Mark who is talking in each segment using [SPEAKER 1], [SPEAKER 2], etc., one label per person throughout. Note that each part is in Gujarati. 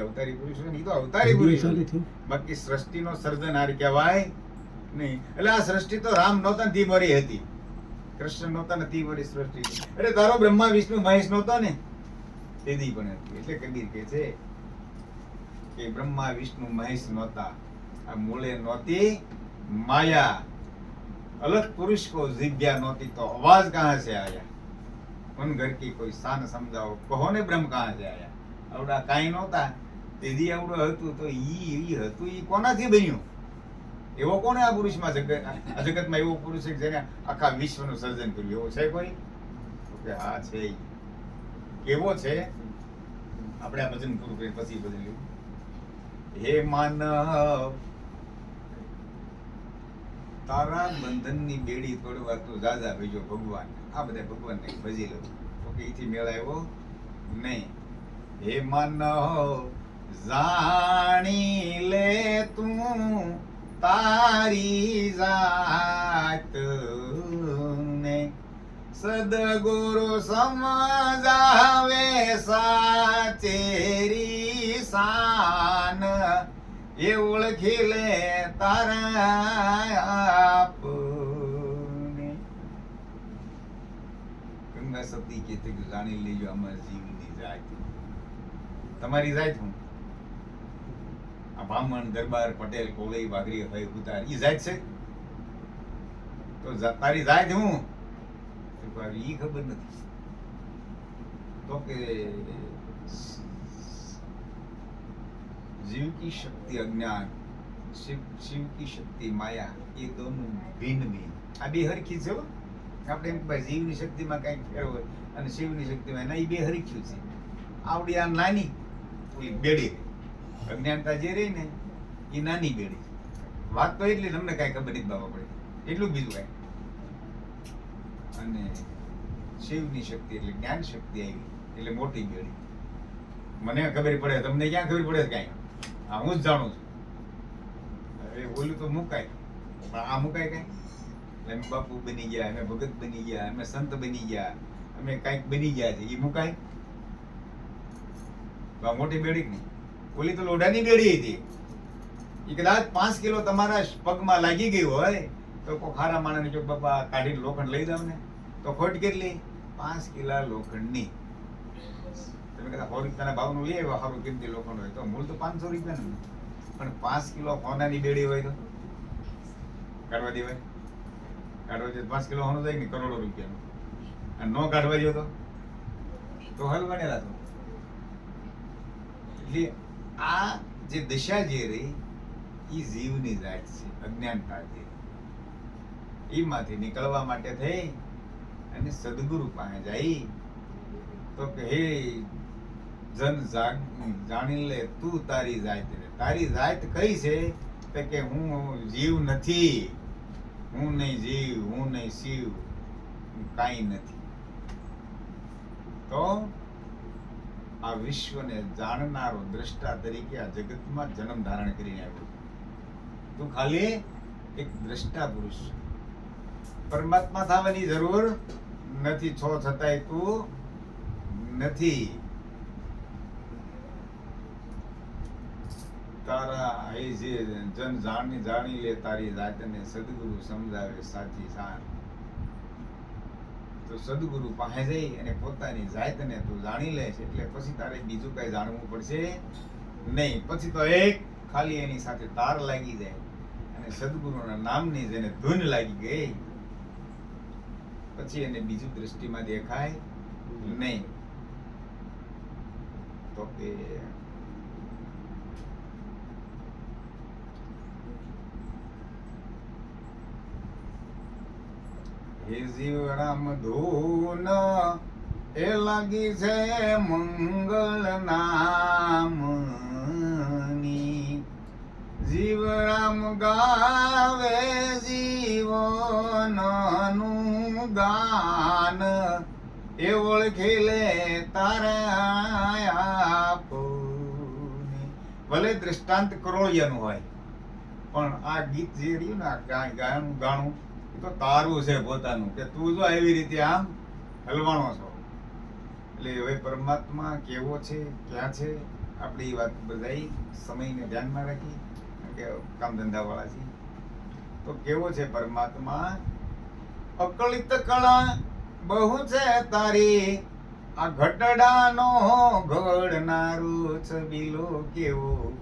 [SPEAKER 1] અવતારી પુરુષ હોય ને ઈ તો અવતારી પુરુષ
[SPEAKER 2] ચાલે
[SPEAKER 1] હોય.
[SPEAKER 2] થયું
[SPEAKER 1] બાકી સૃષ્ટિનો સર્જનહાર કહેવાય નહીં. એટલે આ સૃષ્ટિ તો રામ નહોતા ને તી હતી. કૃષ્ણ નહોતા ને તી સૃષ્ટિ એટલે તારો બ્રહ્મા વિષ્ણુ મહેશ નહોતા ને? તેથી પણ હતી. એટલે કબીર કે છે કે બ્રહ્મા વિષ્ણુ મહેશ નહોતા. આ મૂળે નહોતી માયા. અલગ પુરુષ કો જીવ્યા નહોતી તો અવાજ કહા છે આયા? ઉન ઘર કી કોઈ શાન સમજાવો. કહો ને બ્રહ્મ કહાં સે આયા આવડા કાંઈ નહોતા. તેથી આવડું હતું તો ઈ ઈ હતું, ઈ કોનાથી બન્યું? એવો કોને આ પુરુષમાં જગત આ જગતમાં એવો પુરુષ છે જેને આખા વિશ્વનું સર્જન કર્યું? એવો છે કોઈ? કે હા છે. કેવો છે? આપણે આ ભજન પૂરું કરી પછી લેવું હે માનવ, તારા બંધનની બેડી તોડવા તું જાજા ભેજો ભગવાન. આ બધા ભગવાનને ભજી લો તો કે ઈથી મેળ આવ્યો નહીં. હે મન, જાણી લે તું તારી જાત ને સદગુરુ સમજાવે સાચેરી સાન. એ ઓળખી લે તારા ગંગા સતી કે તે જાણી લેજો અમારા જીવની જાત તમારી જાત હું? આ બ્રાહ્મણ દરબાર પટેલ કોલઈ વાઘરી હય ઉતાર. ઈ જાત છે? તો તારી જાત હું? ઈ ખબર નથી. તો કે જીવ કી શક્તિ અજ્ઞાન, શિવ શિવ કી શક્તિ માયા, એ દોનું ભિન્ન ભિન્ન. આ બે હરખી છે આપણે એમ ભાઈ જીવની શક્તિમાં કંઈક ફેર હોય અને શિવની શક્તિમાં. એના એ બે હરીખ્યું છે. આવડી આ નાની ઓલી બેડી. અજ્ઞાનતા જે રહી ને, એ નાની બેડી. વાત તો એટલી, તમને કાંઈ ખબર નથી બાબા પડે. એટલું બીજું કાંઈ. અને શિવની શક્તિ એટલે જ્ઞાન શક્તિ આવી, એટલે મોટી બેડી. મને ખબર પડે, તમને ક્યાં ખબર પડે કાંઈ? હા, હું જ જાણું છું. હવે ઓલું તો મુકાય. પણ આ મુકાય કઈ? અમે બાપુ બની ગયા અમે ભગત બની ગયા અમે સંત બની ગયા અમે કાંઈક બની ગયા છે. એ મુકાય? બા મોટી બેડી નહીં ઓલી તો લોઢાની બેડી હતી. એ કદાચ પાંચ કિલો તમારા પગમાં લાગી ગયું હોય, તો કોઈ ખારા માણસને જો બાપા કાઢીને લોખંડ લઈ દઉં ને તો ખોટ કેટલી? પાંચ કિલા લોખંડની. તમે કદાચ સો રૂપિયાના ભાવનું લઈએ સારું કિંમતી લોખંડ હોય તો. મૂળ તો પાંચસો રૂપિયાનું પણ પાંચ કિલો ફોનાની બેડી હોય તો? કાઢવા દેવાય? કાઢવા દે પાંચ કિલો સોનું જાય ને કરોડો રૂપિયાનું. અને ન કાઢવા દો તો? તો હલ બનેલા તો એટલે આ જે દશા જે રહી, એ જીવની જાત છે અજ્ઞાનતાથી એમાંથી નીકળવા માટે થઈ અને સદગુરુ પાસે જાય, તો કે, હે જન જાણી લે તું તારી જાત તારી જાત કઈ છે? કે, હું જીવ નથી. હું નહીં જીવ, હું નહીં શિવ કાંઈ નથી. તો આ વિશ્વને જાણનારો દ્રષ્ટા તરીકે આ જગતમાં જન્મ ધારણ કરીને આવ્યો. તું ખાલી એક દ્રષ્ટા પુરુષ. પરમાત્મા થવાની જરૂર નથી. છો છતાંય તું નથી. તારા એ જે જન જાણી જાણી લે તારી જાતને સદગુરુ સમજાવે સાચી સાર. તો સદગુરુ પાસે જઈ અને પોતાની જાતને તું જાણી લે છે એટલે પછી તારે બીજું કઈ જાણવું પડશે નહીં. પછી તો એક ખાલી એની સાથે તાર લાગી જાય અને સદગુરુના નામની જેને ધૂન લાગી ગઈ પછી એને બીજું દ્રષ્ટિમાં દેખાય નહીં. તો કે હે જીવ રામ એ લાગી છે મંગલ નામ જીવ રામ ગાવે જીવનનું ગાન, એ ઓળખી લે તારા ભલે દ્રષ્ટાંત કરોળિયાનું હોય, પણ આ ગીત જે રહ્યું ને, આ ગાયનું ગાણું તો તારું છે પોતાનું, કે તું જો એવી રીતે આમ હલવાણો છો. એટલે હવે પરમાત્મા કેવો છે, ક્યાં છે, આપણે એ વાત બધાય સમયને ધ્યાનમાં રાખી કે કામ ધંધાવાળા છીએ. તો કેવો છે પરમાત્મા? અકળિત કળા બહુ છે તારી, આ ઘટડાનો ઘડનારું છબીલો કેવો?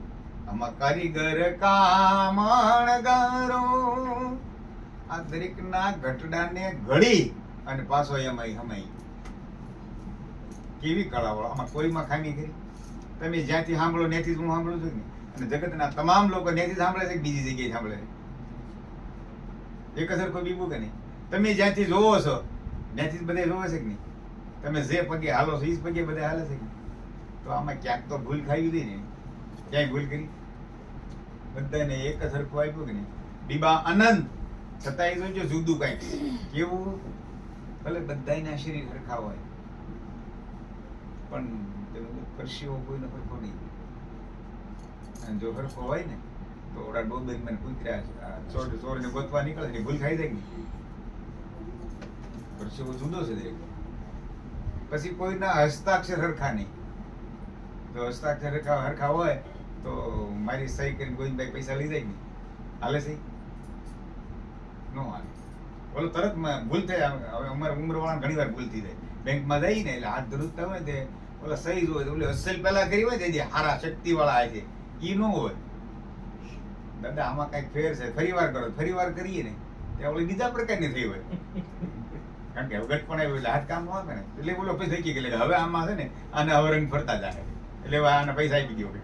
[SPEAKER 1] આમાં કારીગર કામણ ગારો આ દરેકના ઘટડાને ઘડી અને પાછો એમાં હમાઈ કેવી કળાવાળો? આમાં કોઈમાં ખામી કરી તમે જ્યાંથી સાંભળો ત્યાંથી જ હું સાંભળું છું ને. અને જગતના તમામ લોકો ત્યાંથી સાંભળે છે બીજી જગ્યાએ સાંભળે છે? એક સરખો બીબું કે નહીં? તમે જ્યાંથી જોવો છો, ત્યાંથી જ બધે જોવે છે કે નહીં? તમે જે પગે હાલો છો એ જ પગે બધા હાલે છે કે? તો આમાં ક્યાંક તો ભૂલ ખાવી હતી ને. ક્યાંય ભૂલ કરી? બધાને એક સરખું આપ્યું કે નહીં? બીબા આનંદ એ જો જુદું કાંઈક. કેવું? ભલે બધાયના શરીર સરખા હોય. પણ પરસીઓ કોઈનો સરખો નહીં. જો સરખો હોય ને, તો ઓડા ડોબેન મને કૂતર્યા આ ચોર ચોરને ગોતવા નીકળે ને ભૂલ ખાઈ જાય કે નહીં? પરસેવો જુદો છે દરેક પછી કોઈના હસ્તાક્ષર હરખા નહીં. જો હસ્તાક્ષર હરખા હરખા હોય, તો મારી સહી કરીને ગોવિંદભાઈ પૈસા લઈ જાય ને. હાલે સહી? નો હાલે ઓલો તરત ભૂલ થાય હવે અમારે ઉંમરવાળાને ઘણી વાર ભૂલ થઈ જાય. બેંકમાં જઈએ ને એટલે હાથ ધરુજતા હોય તે ઓલા સહી હોય ઓલી અસલ પહેલા કરી હોય જે હારા શક્તિવાળા આવે છે, ઈ ન હોય. દાદા, આમાં કંઈક ફેર છે. ફરી વાર કરો. ફરી વાર કરીએ ને ત્યાં ઓલી બીજા પ્રકારની થઈ હોય. કારણ કે અવગત પણ આવ્યું એટલે હાથ કામ આવે ને. એટલે બોલો પછી થઈ ગઈ કે હવે આમાં છે ને આને હવે રંગ ફરતા જાય એટલે આને પૈસા દો કે